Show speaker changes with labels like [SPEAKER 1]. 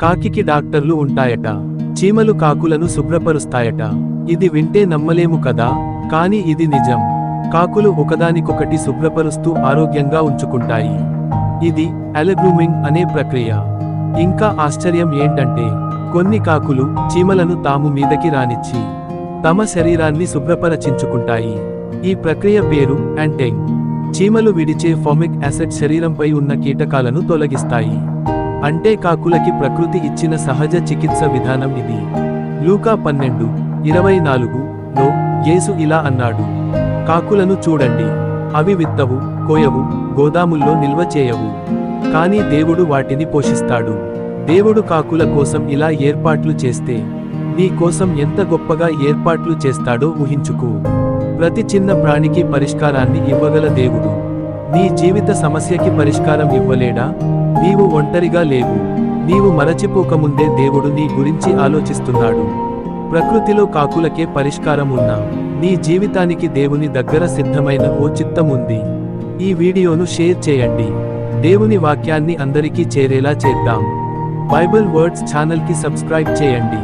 [SPEAKER 1] కాకికి డాక్టర్లు ఉంటాయట. చీమలు కాకులను శుభ్రపరుస్తాయట. ఇది వింటే నమ్మలేము కదా? కాని ఇది నిజం. కాకులు ఒకదానికొకటి శుభ్రపరుస్తూ ఆరోగ్యంగా ఉంచుకుంటాయి. ఇది అలగ్రూమింగ్ అనే ప్రక్రియ. ఇంకా ఆశ్చర్యం ఏంటంటే కొన్ని కాకులు చీమలను తాము మీదకి రానిచ్చి తమ శరీరాన్ని శుభ్రపరచించుకుంటాయి. ఈ ప్రక్రియ పేరు యాంటెంగ్. చీమలు విడిచే ఫామిక్ యాసిడ్ శరీరంపై ఉన్న కీటకాలను తొలగిస్తాయి. అంటే కాకులకి ప్రకృతి ఇచ్చిన సహజ చికిత్స విధానం ఇది. లూకా పన్నెండు ఇరవై నాలుగులో యేసు ఇలా అన్నాడు. కాకులను చూడండి. అవి విత్తవు కోయవు గోదాముల్లో నిల్వ చేయవు. కానీ దేవుడు వాటిని పోషిస్తాడు. దేవుడు కాకుల కోసం ఇలా ఏర్పాట్లు చేస్తే నీ కోసం ఎంత గొప్పగా ఏర్పాట్లు చేస్తాడో ఊహించుకో. ప్రతి చిన్న ప్రాణికి పరిష్కారాన్ని ఇవ్వగల దేవుడు. నీ జీవిత సమస్యకి పరిష్కారం ఇవ్వలేడా? నీవు ఒంటరిగా లేవు. నీవు మరచిపోకముందే దేవుడు నీ గురించి ఆలోచిస్తున్నాడు. ప్రకృతిలో కాకులకే పరిష్కారం ఉన్నా నీ జీవితానికి దేవుని దగ్గర సిద్ధమైన ఓ చిత్తం ఉంది ఈ వీడియోను షేర్ చేయండి. దేవుని వాక్యాన్ని అందరికీ చేరేలా చేద్దాం. బైబిల్ వర్డ్స్ ఛానల్కి సబ్స్క్రైబ్ చేయండి.